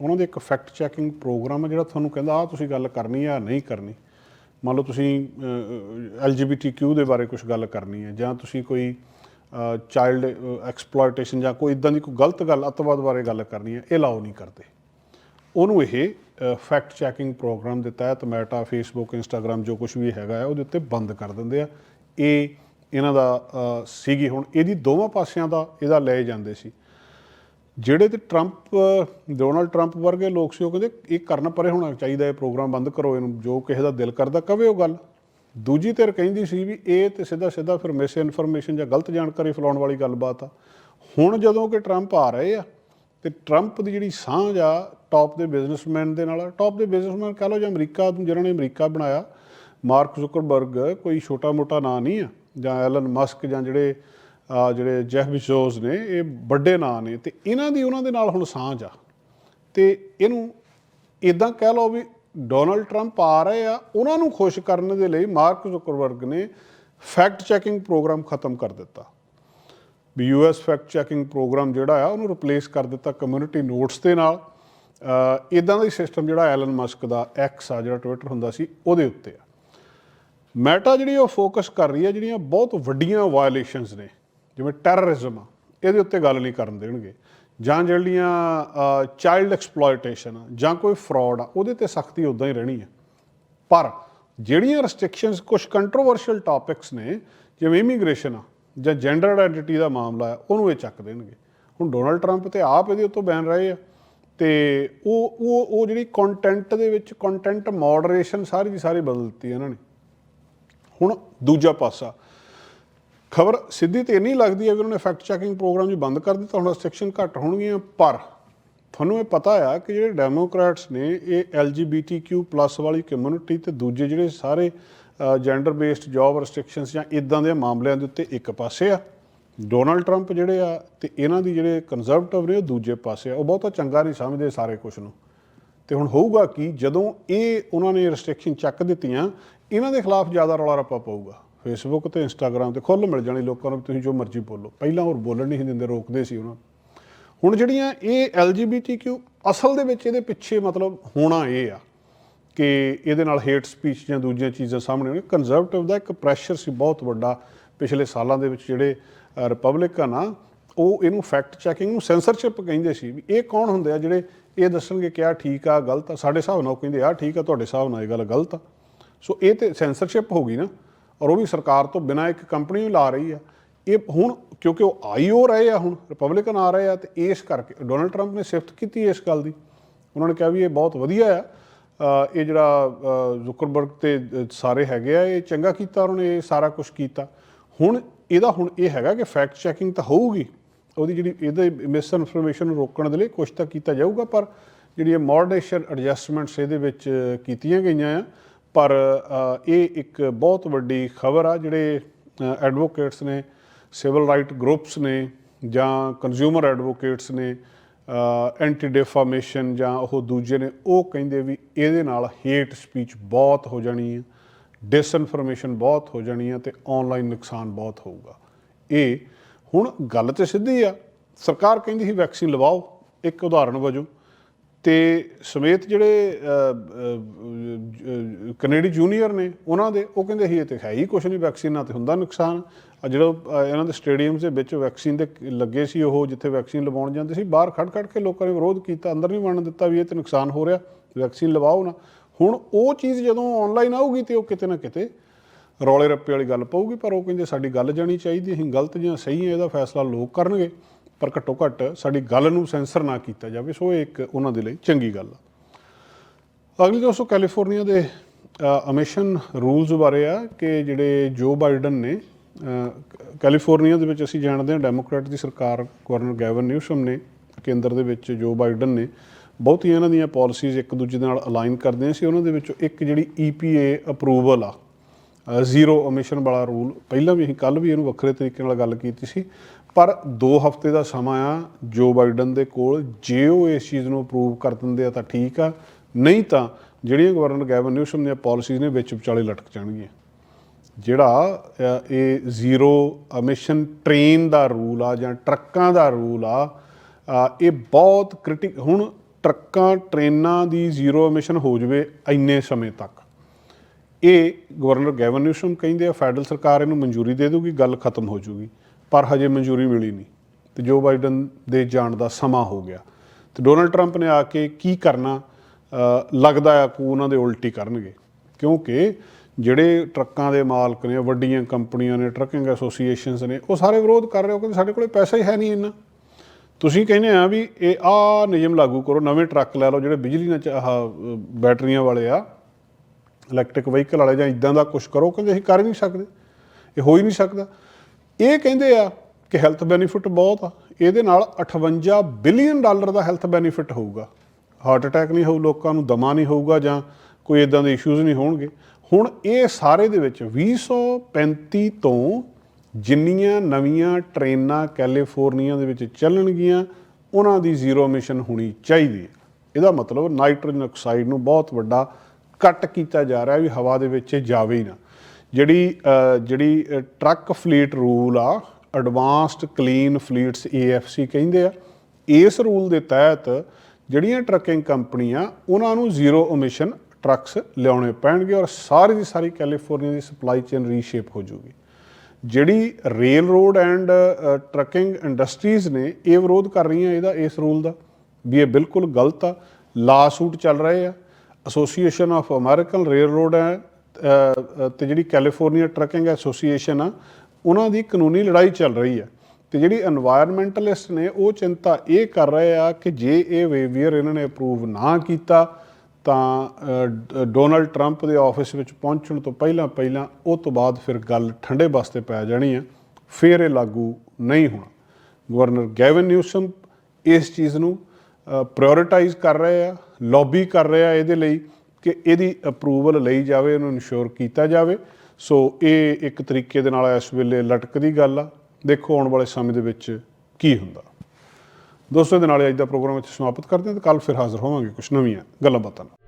ਉਹਨਾਂ ਦੇ ਇੱਕ ਫੈਕਟ ਚੈਕਿੰਗ ਪ੍ਰੋਗਰਾਮ ਹੈ ਜਿਹੜਾ ਤੁਹਾਨੂੰ ਕਹਿੰਦਾ ਆ ਤੁਸੀਂ ਗੱਲ ਕਰਨੀ ਆ, ਨਹੀਂ ਕਰਨੀ। ਮੰਨ ਲਓ ਤੁਸੀਂ ਐਲਜੀਬੀਟੀਕਿਊ ਦੇ ਬਾਰੇ ਕੁਝ ਗੱਲ ਕਰਨੀ ਹੈ ਜਾਂ ਤੁਸੀਂ ਕੋਈ ਚਾਈਲਡ ਐਕਸਪਲੋਇਟੇਸ਼ਨ ਜਾਂ ਕੋਈ ਇਦਾਂ ਦੀ ਕੋਈ ਗਲਤ ਗੱਲ, ਅੱਤਵਾਦ ਬਾਰੇ ਗੱਲ ਕਰਨੀ ਹੈ ਇਹ ਲਾਓ ਨਹੀਂ ਕਰਦੇ। ਉਹਨੂੰ ਇਹ ਫੈਕਟ ਚੈਕਿੰਗ ਪ੍ਰੋਗਰਾਮ ਦੇ ਤਹਿਤ ਮੈਟਾ ਫੇਸਬੁੱਕ ਇੰਸਟਾਗ੍ਰam ਜੋ ਕੁਝ ਵੀ ਹੈਗਾ ਹੈ ਉਹਦੇ ਉੱਤੇ ਬੰਦ ਕਰ ਦਿੰਦੇ ਆ। ਇਹ ਇਹਨਾਂ ਦਾ ਸੀਗੀ। ਹੁਣ ਇਹਦੀ ਦੋਵਾਂ ਪਾਸਿਆਂ ਦਾ ਇਹਦਾ ਲੈ ਜਾਂਦੇ ਸੀ। ਜਿਹੜੇ ਤੇ ਟਰੰਪ ਡੋਨਲਡ ਟਰੰਪ ਵਰਗੇ ਲੋਕ ਸੀ, ਉਹ ਕਹਿੰਦੇ ਇਹ ਕਰਨਾ ਪਰੇ ਹੋਣਾ ਚਾਹੀਦਾ, ਇਹ ਪ੍ਰੋਗਰਾਮ ਬੰਦ ਕਰੋ, ਇਹਨੂੰ ਜੋ ਕਿਸੇ ਦਾ ਦਿਲ ਕਰਦਾ ਕਵੇ ਉਹ ਗੱਲ। ਦੂਜੀ ਧਿਰ ਕਹਿੰਦੀ ਸੀ ਵੀ ਇਹ ਤੇ ਸਿੱਧਾ ਸਿੱਧਾ ਫਿਰ ਮਿਸ ਇਨਫੋਰਮੇਸ਼ਨ ਜਾਂ ਗਲਤ ਜਾਣਕਾਰੀ ਫੈਲਾਉਣ ਵਾਲੀ ਗੱਲਬਾਤ ਆ। ਹੁਣ ਜਦੋਂ ਕਿ ਟਰੰਪ ਆ ਰਹੇ ਆ, ਤੇ ਟਰੰਪ ਦੀ ਜਿਹੜੀ ਸਾਂਝ ਆ ਟੌਪ ਦੇ ਬਿਜ਼ਨਸਮੈਨ ਦੇ ਨਾਲ ਟੌਪ ਦੇ ਬਿਜ਼ਨਸਮੈਨ ਕਹ ਲਓ ਜਾਂ ਅਮਰੀਕਾ ਨੂੰ ਜਿਹਨਾਂ ਨੇ ਅਮਰੀਕਾ ਬਣਾਇਆ, ਮਾਰਕ ਜ਼ੁਕਰਬਰਗ ਕੋਈ ਛੋਟਾ ਮੋਟਾ ਨਾਂ ਨਹੀਂ ਆ। ਜਾਂ ਐਲਨ ਮਸਕ ਜਾਂ ਜਿਹੜੇ ਜਿਹੜੇ ਜੈਫ ਬਿਜ਼ੋਸ ਨੇ, ਇਹ ਵੱਡੇ ਨਾਂ ਨੇ, ਤੇ ਇਹਨਾਂ ਦੀ ਉਹਨਾਂ ਦੇ ਨਾਲ ਹੁਣ ਸਾਂਝ ਆ। ਤੇ ਇਹਨੂੰ ਇਦਾਂ ਕਹਿ ਲਓ ਵੀ ਡੋਨਲਡ ਟਰੰਪ ਆ ਰਹੇ ਆ, ਉਹਨਾਂ ਨੂੰ ਖੁਸ਼ ਕਰਨ ਦੇ ਲਈ ਮਾਰਕ ਜ਼ੁਕਰਬਰਗ ਨੇ ਫੈਕਟ ਚੈਕਿੰਗ ਪ੍ਰੋਗਰਾਮ ਖਤਮ ਕਰ ਦਿੱਤਾ। ਵੀ ਯੂਐਸ ਫੈਕਟ ਚੈਕਿੰਗ ਪ੍ਰੋਗਰਾਮ ਜਿਹੜਾ ਆ, ਉਹਨੂੰ ਰਿਪਲੇਸ ਕਰ ਦਿੱਤਾ ਕਮਿਊਨਿਟੀ ਨੋਟਸ ਦੇ ਨਾਲ। ਇਦਾਂ ਦਾ ਹੀ ਸਿਸਟਮ ਜਿਹੜਾ ਐਲਨ ਮਸਕ ਦਾ ਐਕਸ ਆ, ਜਿਹੜਾ ਟਵਿੱਟਰ ਹੁੰਦਾ ਸੀ, ਉਹਦੇ ਉੱਤੇ ਆ। ਮੈਟਾ ਜਿਹੜੀ ਉਹ ਫੋਕਸ ਕਰ ਰਹੀ ਹੈ, ਜਿਹੜੀਆਂ ਬਹੁਤ ਵੱਡੀਆਂ ਵਾਇਲੇਸ਼ਨਸ ਨੇ, ਜਿਵੇਂ ਟੈਰਰਿਜ਼ਮ ਆ, ਇਹਦੇ ਉੱਤੇ ਗੱਲ ਨਹੀਂ ਕਰਨ ਦੇਣਗੇ। ਜਾਂ ਜਿਹੜੀਆਂ ਚਾਈਲਡ ਐਕਸਪਲੋਇਟੇਸ਼ਨ ਆ, ਜਾਂ ਕੋਈ ਫਰਾਡ ਆ, ਉਹਦੇ ਤੇ ਸਖਤੀ ਉਦਾਂ ਹੀ ਰਹਿਣੀ ਹੈ। ਪਰ ਜਿਹੜੀਆਂ ਰੈਸਟ੍ਰਿਕਸ਼ਨਸ ਕੁਝ ਕੰਟਰੋਵਰਸ਼ੀਅਲ ਟਾਪਿਕਸ ਨੇ, ਜਿਵੇਂ ਇਮੀਗ੍ਰੇਸ਼ਨ ਆ, ਜਾਂ ਜੈਂਡਰ ਆਇਡੈਂਟੀਟੀ ਦਾ ਮਾਮਲਾ ਹੈ, ਉਹਨੂੰ ਇਹ ਚੱਕ ਦੇਣਗੇ। ਹੁਣ ਡੋਨਲਡ ਟਰੰਪ ਤੇ ਆਪ ਇਹਦੇ ਉੱਤੋਂ ਬੈਨ ਰਹੇ ਆ, ਤੇ ਉਹ ਉਹ ਉਹ ਜਿਹੜੀ ਕੰਟੈਂਟ ਦੇ ਵਿੱਚ ਕੰਟੈਂਟ ਮੋਡਰੇਸ਼ਨ ਸਾਰੀ ਦੀ ਸਾਰੀ ਬਦਲ ਦਿੱਤੀ ਇਹਨਾਂ ਨੇ। ਹੁਣ ਦੂਜਾ ਪਾਸਾ। ਖਬਰ ਸਿੱਧੀ ਤੇ ਨਹੀਂ ਲੱਗਦੀ ਹੈ ਵੀ ਉਹਨਾਂ ਨੇ ਫੈਕਟ ਚੈਕਿੰਗ ਪ੍ਰੋਗਰਾਮ ਜੀ ਬੰਦ ਕਰ ਦਿੱਤਾ, ਹੁਣ ਰੈਸਟ੍ਰਿਕਸ਼ਨ ਘੱਟ ਹੋਣਗੀਆਂ, ਪਰ ਤੁਹਾਨੂੰ ਇਹ ਪਤਾ ਆ ਕਿ ਜਿਹੜੇ ਡੈਮੋਕ੍ਰੈਟਸ ਨੇ ਇਹ LGBTQ+ ਵਾਲੀ ਕਮਿਊਨਿਟੀ ਤੇ ਦੂਜੇ ਜਿਹੜੇ ਸਾਰੇ ਜੈਂਡਰ ਬੇਸਡ ਜੌਬ ਰੈਸਟ੍ਰਿਕਸ਼ਨਸ ਜਾਂ ਇਦਾਂ ਦੇ ਮਾਮਲਿਆਂ ਦੇ ਉੱਤੇ ਇੱਕ ਪਾਸੇ ਆ ਡੋਨਲਡ ਟਰੰਪ ਜਿਹੜੇ ਆ ਤੇ ਇਹਨਾਂ ਦੀ ਜਿਹੜੇ ਕੰਜ਼ਰਵੇਟਿਵ ਨੇ ਉਹ ਦੂਜੇ ਪਾਸੇ ਆ, ਉਹ ਬਹੁਤਾ ਚੰਗਾ ਨਹੀਂ ਸਮਝਦੇ ਸਾਰੇ ਕੁਝ ਨੂੰ। ਤੇ ਹੁਣ ਹੋਊਗਾ ਕਿ? ਜਦੋਂ ਇਹ ਉਹਨਾਂ ਨੇ ਰੈਸਟ੍ਰਿਕਸ਼ਨ ਚੱਕ ਦਿੱਤੀਆਂ ਇਹਨਾਂ ਦੇ ਖਿਲਾਫ ਜ਼ਿਆਦਾ ਰੌਲਾ ਰੱਪਾ ਪਊਗਾ। ਫੇਸਬੁੱਕ ਤੇ ਇੰਸਟਾਗ੍ਰam ਤੇ ਖੁੱਲ੍ਹ ਮਿਲ ਜਾਣੀ ਲੋਕਾਂ ਨੂੰ ਵੀ ਤੁਸੀਂ ਜੋ ਮਰਜ਼ੀ ਬੋਲੋ। ਪਹਿਲਾਂ ਹੋਰ ਬੋਲਣ ਨਹੀਂ ਸੀ ਦਿੰਦੇ, ਰੋਕਦੇ ਸੀ ਉਹਨਾਂ ਹੁਣ ਜਿਹੜੀਆਂ ਇਹ LGBTQ ਅਸਲ ਦੇ ਵਿੱਚ ਇਹਦੇ ਪਿੱਛੇ ਮਤਲਬ ਹੋਣਾ ਇਹ ਆ ਕਿ ਇਹਦੇ ਨਾਲ ਹੇਟ ਸਪੀਚ ਜਾਂ ਦੂਜੀਆਂ ਚੀਜ਼ਾਂ ਸਾਹਮਣੇ ਆਉਣੀਆਂ ਕੰਜ਼ਰਵੇਟਿਵ ਦਾ ਇੱਕ ਪ੍ਰੈਸ਼ਰ ਸੀ ਬਹੁਤ ਵੱਡਾ ਪਿਛਲੇ ਸਾਲਾਂ ਦੇ ਵਿੱਚ ਜਿਹੜੇ ਰਿਪਬਲਿਕਨ ਆ, ਉਹ ਇਹਨੂੰ ਫੈਕਟ ਚੈਕਿੰਗ ਨੂੰ ਸੈਂਸਰਸ਼ਿਪ ਕਹਿੰਦੇ ਸੀ ਵੀ ਇਹ ਕੌਣ ਹੁੰਦੇ ਆ ਜਿਹੜੇ ਇਹ ਦੱਸਣਗੇ ਕਿ ਆ ਠੀਕ ਆ, ਗਲਤ ਆ। ਸਾਡੇ ਹਿਸਾਬ ਨਾਲ ਉਹ ਕਹਿੰਦੇ ਆ ਠੀਕ ਆ, ਤੁਹਾਡੇ ਹਿਸਾਬ ਨਾਲ ਇਹ ਗੱਲ ਗਲਤ ਆ। ਸੋ ਇਹ ਤੇ ਸੈਂਸਰਸ਼ਿਪ ਹੋ ਗਈ ਨਾ, ਔਰ ਉਹ ਵੀ ਸਰਕਾਰ ਤੋਂ ਬਿਨਾਂ ਇੱਕ ਕੰਪਨੀ ਵੀ ਲਾ ਰਹੀ ਆ ਇਹ ਹੁਣ ਕਿਉਂਕਿ ਉਹ ਆਈ ਹੋ ਰਹੇ ਆ ਹੁਣ ਰਿਪਬਲਿਕਨ ਆ ਰਹੇ ਆ, ਤੇ ਇਸ ਕਰਕੇ ਡੋਨਲਡ ਟਰੰਪ ਨੇ ਸਿਫਤ ਕੀਤੀ ਇਸ ਗੱਲ ਦੀ। ਉਹਨਾਂ ਨੇ ਕਿਹਾ ਵੀ ਇਹ ਬਹੁਤ ਵਧੀਆ ਆ। ਇਹ ਜਿਹੜਾ ਜ਼ੁਕਰਬਰਗ ਤੇ ਸਾਰੇ ਹੈਗੇ ਆ, ਇਹ ਚੰਗਾ ਕੀਤਾ ਉਹਨਾਂ ਨੇ, ਇਹ ਸਾਰਾ ਕੁਝ ਕੀਤਾ। ਹੁਣ ਇਹਦਾ ਹੁਣ ਇਹ ਹੈਗਾ ਕਿ ਫੈਕਟ ਚੈਕਿੰਗ ਤਾਂ ਹੋਊਗੀ। ਉਹਦੀ ਜਿਹੜੀ, ਇਹਦੇ ਮਿਸ ਇਨਫੋਰਮੇਸ਼ਨ ਨੂੰ ਰੋਕਣ ਦੇ ਲਈ ਕੁਝ ਤਾਂ ਕੀਤਾ ਜਾਊਗਾ, ਪਰ ਜਿਹੜੀ ਇਹ ਮੋਡਰੇਸ਼ਨ ਐਡਜਸਟਮੈਂਟਸ ਇਹਦੇ ਵਿੱਚ ਕੀਤੀਆਂ ਗਈਆਂ ਆ ਪਰ ਇਹ ਇੱਕ ਬਹੁਤ ਵੱਡੀ ਖਬਰ ਆ ਜਿਹੜੇ ਐਡਵੋਕੇਟਸ ਨੇ ਸਿਵਲ ਰਾਈਟ ਗਰੁੱਪਸ ਨੇ ਜਾਂ ਕੰਜ਼ਿਊਮਰ ਐਡਵੋਕੇਟਸ ਨੇ ਐਂਟੀ ਡਿਫਾਮੇਸ਼ਨ ਜਾਂ ਉਹ ਦੂਜੇ ਨੇ, ਉਹ ਕਹਿੰਦੇ ਵੀ ਇਹਦੇ ਨਾਲ ਹੇਟ ਸਪੀਚ ਬਹੁਤ ਹੋ ਜਾਣੀ ਹੈ ਡਿਸਇਨਫੋਰਮੇਸ਼ਨ ਬਹੁਤ ਹੋ ਜਾਣੀ ਹੈ ਤੇ ਆਨਲਾਈਨ ਨੁਕਸਾਨ ਬਹੁਤ ਹੋਊਗਾ। ਇਹ ਹੁਣ ਗੱਲ ਤੇ ਸਿੱਧੀ ਆ। ਸਰਕਾਰ ਕਹਿੰਦੀ ਸੀ ਵੈਕਸੀਨ ਲਵਾਓ। ਇੱਕ ਉਦਾਹਰਣ ਵਜੋਂ ਤੇ ਸਮੇਤ ਜਿਹੜੇ ਕੈਨੇਡੀ ਜੂਨੀਅਰ ਨੇ ਉਹਨਾਂ ਦੇ, ਉਹ ਕਹਿੰਦੇ ਸੀ ਇਹ ਤੇ ਹੈ ਹੀ ਕੁਛ ਨਹੀਂ, ਵੈਕਸੀਨ ਨਾਲ ਤੇ ਹੁੰਦਾ ਨੁਕਸਾਨ। ਆ ਜਿਹੜਾ ਇਹਨਾਂ ਦੇ ਸਟੇਡੀਅਮਸ ਦੇ ਵਿੱਚ ਵੈਕਸੀਨ ਦੇ ਲੱਗੇ ਸੀ ਉਹ ਜਿੱਥੇ ਵੈਕਸੀਨ ਲਵਾਉਣ ਜਾਂਦੇ ਸੀ, ਬਾਹਰ ਖੜ ਖੜ ਕੇ ਲੋਕਾਂ ਨੇ ਵਿਰੋਧ ਕੀਤਾ, ਅੰਦਰ ਨਹੀਂ ਵੜਨ ਦਿੱਤਾ ਵੀ ਇਹ ਤੇ ਨੁਕਸਾਨ ਹੋ ਰਿਹਾ, ਵੈਕਸੀਨ ਲਵਾਓ ਨਾ। ਹੁਣ ਉਹ ਚੀਜ਼ ਜਦੋਂ ਆਨਲਾਈਨ ਆਊਗੀ ਤੇ ਉਹ ਕਿਤੇ ਨਾ ਕਿਤੇ ਰੌਲੇ ਰੱਪੇ ਵਾਲੀ ਗੱਲ ਪਊਗੀ, ਪਰ ਉਹ ਕਹਿੰਦੇ ਸਾਡੀ ਗੱਲ ਜਾਣੀ ਚਾਹੀਦੀ, ਅਸੀਂ ਗਲਤ ਜਾਂ ਸਹੀ ਹੈ ਇਹਦਾ ਫੈਸਲਾ ਲੋਕ ਕਰਨਗੇ। ਪਰ ਘੱਟੋ ਘੱਟ ਸਾਡੀ ਗੱਲ ਨੂੰ ਸੈਂਸਰ ਨਾ ਕੀਤਾ ਜਾਵੇ, ਸੋ ਇਹ ਇੱਕ ਉਹਨਾਂ ਦੇ ਲਈ ਚੰਗੀ ਗੱਲ ਆ। ਅਗਲੀ ਦੋਸਤੋ, ਕੈਲੀਫੋਰਨੀਆ ਦੇ ਅਮਿਸ਼ਨ ਰੂਲਸ ਬਾਰੇ ਆ ਕਿ ਜਿਹੜੇ ਜੋ ਬਾਈਡਨ ਨੇ ਕੈਲੀਫੋਰਨੀਆ ਦੇ ਵਿੱਚ ਅਸੀਂ ਜਾਣਦੇ ਹਾਂ, ਡੈਮੋਕ੍ਰੈਟ ਦੀ ਸਰਕਾਰ ਗਵਰਨਰ ਗੈਵਨ ਨਿਊਸਮ ਨੇ, ਕੇਂਦਰ ਦੇ ਵਿੱਚ ਜੋ ਬਾਈਡਨ ਨੇ, ਬਹੁਤੀਆਂ ਇਹਨਾਂ ਦੀਆਂ ਪਾਲਿਸੀਜ਼ ਇੱਕ ਦੂਜੇ ਦੇ ਨਾਲ ਅਲਾਈਨ ਕਰਦੀਆਂ ਸੀ ਉਹਨਾਂ ਦੇ ਵਿੱਚੋਂ ਇੱਕ ਜਿਹੜੀ EPA ਅਪਰੂਵਲ ਆ ਜ਼ੀਰੋ ਐਮਿਸ਼ਨ ਵਾਲਾ ਰੂਲ, ਪਹਿਲਾਂ ਵੀ ਅਸੀਂ ਕੱਲ ਵੀ ਇਹਨੂੰ ਵੱਖਰੇ ਤਰੀਕੇ ਨਾਲ ਗੱਲ ਕੀਤੀ ਸੀ। ਪਰ 2 ਹਫ਼ਤੇ ਦਾ ਸਮਾਂ ਆ, ਜੋ ਬਾਈਡਨ ਦੇ ਕੋਲ, ਜੇ ਉਹ ਇਸ ਚੀਜ਼ ਨੂੰ ਅਪਰੂਵ ਕਰ ਦਿੰਦੇ ਆ ਤਾਂ ਠੀਕ ਆ, ਨਹੀਂ ਤਾਂ ਜਿਹੜੀਆਂ ਗਵਰਨਰ ਗੈਵਨ ਨਿਊਸਮ ਦੀਆਂ ਪਾਲਿਸੀਜ਼ ਨੇ ਵਿੱਚ ਵਿਚਾਲੇ ਲਟਕ ਜਾਣਗੀਆਂ। ਜਿਹੜਾ ਇਹ ਜ਼ੀਰੋ ਐਮਿਸ਼ਨ ਟ੍ਰੇਨ ਦਾ ਰੂਲ ਆ ਜਾਂ ਟਰੱਕਾਂ ਦਾ ਰੂਲ ਆ ਇਹ ਬਹੁਤ ਕ੍ਰਿਟਿਕ ਹੁਣ ਟਰੱਕਾਂ ਟ੍ਰੇਨਾਂ ਦੀ ਜ਼ੀਰੋ ਐਮਿਸ਼ਨ ਹੋ ਜਵੇ ਇੰਨੇ ਸਮੇਂ ਤੱਕ। ਇਹ ਗਵਰਨਰ ਗੈਵਨ ਨਿਊਸਮ ਕਹਿੰਦੇ ਆ, ਫੈਡਰਲ ਸਰਕਾਰ ਇਹਨੂੰ ਮਨਜ਼ੂਰੀ ਦੇ ਦੂਗੀ ਗੱਲ ਖਤਮ ਹੋ ਜੂਗੀ ਪਰ ਹਜੇ ਮਨਜ਼ੂਰੀ ਮਿਲੀ ਨਹੀਂ। ਤੇ ਜੋ ਬਾਈਡਨ ਦੇ ਜਾਣ ਦਾ ਸਮਾਂ ਹੋ ਗਿਆ। ਤੇ ਡੋਨਲਡ ਟਰੰਪ ਨੇ ਆ ਕੇ ਕੀ ਕਰਨਾ ਲੱਗਦਾ ਆ ਕਿ ਉਹਨਾਂ ਦੇ ਉਲਟੀ ਕਰਨਗੇ। ਕਿਉਂਕਿ ਜਿਹੜੇ ਟਰੱਕਾਂ ਦੇ ਮਾਲਕ ਨੇ, ਵੱਡੀਆਂ ਕੰਪਨੀਆਂ ਨੇ, ਟਰੱਕਿੰਗ ਐਸੋਸੀਏਸ਼ਨਸ ਨੇ, ਉਹ ਸਾਰੇ ਵਿਰੋਧ ਕਰ ਰਹੇ ਹੋ ਕਿ ਸਾਡੇ ਕੋਲੇ ਪੈਸਾ ਹੀ ਹੈ ਨਹੀਂ ਇੰਨਾ। ਤੁਸੀਂ ਕਹਿੰਦੇ ਆ ਵੀ ਇਹ ਆ ਨਿਯਮ ਲਾਗੂ ਕਰੋ, ਨਵੇਂ ਟਰੱਕ ਲੈ ਲਓ, ਜਿਹੜੇ ਬਿਜਲੀ ਨਾਲ ਚ- ਆਹ ਬੈਟਰੀਆਂ ਵਾਲੇ ਆ, ਇਲੈਕਟ੍ਰਿਕ ਵਹੀਕਲ ਵਾਲੇ ਜਾਂ ਇਦਾਂ ਦਾ ਕੁਝ ਕਰੋ, ਕਹਿੰਦੇ ਅਸੀਂ ਕਰ ਹੀ ਨਹੀਂ ਸਕਦੇ। ਇਹ ਹੋ ਹੀ ਨਹੀਂ ਸਕਦਾ। ਇਹ ਕਹਿੰਦੇ ਆ ਕਿ ਹੈਲਥ ਬੈਨੀਫਿਟ ਬਹੁਤ ਆ। ਇਹਦੇ ਨਾਲ 58 ਬਿਲੀਅਨ ਡਾਲਰ ਦਾ ਹੈਲਥ ਬੈਨੀਫਿਟ ਹੋਊਗਾ। ਹਾਰਟ ਅਟੈਕ ਨਹੀਂ ਹੋਊ, ਲੋਕਾਂ ਨੂੰ ਦਮਾ ਨਹੀਂ ਹੋਊਗਾ ਜਾਂ ਕੋਈ ਇਦਾਂ ਦੇ ਇਸ਼ੂਜ਼ ਨਹੀਂ ਹੋਣਗੇ। ਹੁਣ ਇਹ ਸਾਰੇ ਦੇ ਵਿੱਚ 2035 ਤੋਂ ਜਿੰਨੀਆਂ ਨਵੀਆਂ ਟ੍ਰੇਨਾਂ ਕੈਲੀਫੋਰਨੀਆ ਦੇ ਵਿੱਚ ਚੱਲਣਗੀਆਂ, ਉਹਨਾਂ ਦੀ ਜ਼ੀਰੋ ਐਮਿਸ਼ਨ ਹੋਣੀ ਚਾਹੀਦੀ ਹੈ। ਇਹਦਾ ਮਤਲਬ ਨਾਈਟ੍ਰੋਜਨ ਆਕਸਾਈਡ ਨੂੰ ਬਹੁਤ ਵੱਡਾ ਕੱਟ ਕੀਤਾ ਜਾ ਰਿਹਾ ਵੀ ਹਵਾ ਦੇ ਵਿੱਚ ਇਹ ਜਾਵੇ ਹੀ ਨਾ। ਜਿਹੜੀ ਜਿਹੜੀ ਟਰੱਕ ਫਲੀਟ ਰੂਲ ਆ ਐਡਵਾਂਸਡ ਕਲੀਨ ਫਲੀਟਸ AFC ਕਹਿੰਦੇ ਆ, ਇਸ ਰੂਲ ਦੇ ਤਹਿਤ ਜਿਹੜੀਆਂ ਟਰੱਕਿੰਗ ਕੰਪਨੀਆਂ, ਉਹਨਾਂ ਨੂੰ ਜ਼ੀਰੋ ਐਮਿਸ਼ਨ ਟਰੱਕਸ ਲਿਆਉਣੇ ਪੈਣਗੇ ਔਰ ਸਾਰੀ ਦੀ ਸਾਰੀ ਕੈਲੀਫੋਰਨੀਆ ਦੀ ਸਪਲਾਈ ਚੇਨ ਰੀਸ਼ੇਪ ਹੋ ਜਾਊਗੀ। ਜਿਹੜੀ railroad and trucking industries ਨੇ, ਇਹ ਵਿਰੋਧ ਕਰ ਰਹੀਆਂ ਇਹਦਾ, ਇਸ ਰੂਲ ਦਾ, ਵੀ ਇਹ ਬਿਲਕੁਲ ਗਲਤ ਆ। ਲਾ ਸੂਟ ਚੱਲ ਰਹੇ ਆ। Association of American railroad ਹੈ ਤੇ ਜਿਹੜੀ ਕੈਲੀਫੋਰਨੀਆ ਟਰਕਿੰਗ ਐਸੋਸੀਏਸ਼ਨ ਆ, ਉਹਨਾਂ ਦੀ ਕਾਨੂੰਨੀ ਲੜਾਈ ਚੱਲ ਰਹੀ ਹੈ। ਤੇ ਜਿਹੜੀ এনवायरमेंटਲਿਸਟ ਨੇ, ਉਹ ਚਿੰਤਾ ਇਹ ਕਰ ਰਹੇ ਆ ਕਿ ਜੇ ਇਹ ਵੇਵੀਅਰ ਇਹਨਾਂ ਨੇ ਅਪਰੂਵ ਨਾ ਕੀਤਾ, ਤਾਂ ਡੋਨਲਡ ਟਰੰਪ ਦੇ ਆਫਿਸ ਵਿੱਚ ਪਹੁੰਚਣ ਤੋਂ ਪਹਿਲਾਂ ਪਹਿਲਾਂ ਉਹ ਤੋਂ ਬਾਅਦ ਫਿਰ ਗੱਲ ਠੰਡੇ ਬਸਤੇ ਪੈ ਜਾਣੀ ਆ ਫਿਰ ਇਹ ਲਾਗੂ ਨਹੀਂ ਹੋਣਾ। ਗਵਰਨਰ ਗੈਵਨ ਨਿਊਸਮ ਇਸ ਚੀਜ਼ ਨੂੰ ਪ੍ਰਾਇੋਰਟਾਈਜ਼ ਕਰ ਰਹੇ ਆ ਲੌਬੀ ਕਰ ਰਹੇ ਆ ਇਹਦੇ ਲਈ। ਕਿ ਇਹਦੀ ਅਪਰੂਵਲ ਲਈ ਜਾਵੇ ਇਹਨੂੰ ਇਨਸ਼ੋਰ ਕੀਤਾ ਜਾਵੇ। ਸੋ ਇਹ ਇੱਕ ਤਰੀਕੇ ਦੇ ਨਾਲ ਇਸ ਵੇਲੇ ਲਟਕਦੀ ਗੱਲ ਆ। ਦੇਖੋ, ਆਉਣ ਵਾਲੇ ਸਮੇਂ ਦੇ ਵਿੱਚ ਕੀ ਹੁੰਦਾ। ਦੋਸਤੋ ਦੇ ਨਾਲ ਅੱਜ ਦਾ ਪ੍ਰੋਗਰਾਮ ਇੱਥੇ ਸਮਾਪਤ ਕਰਦੇ ਹਾਂ ਤੇ ਕੱਲ ਫਿਰ ਹਾਜ਼ਰ ਹੋਵਾਂਗੇ ਕੁਝ ਨਵੀਆਂ ਗੱਲਾਂ ਬਾਤਾਂ ਨਾਲ।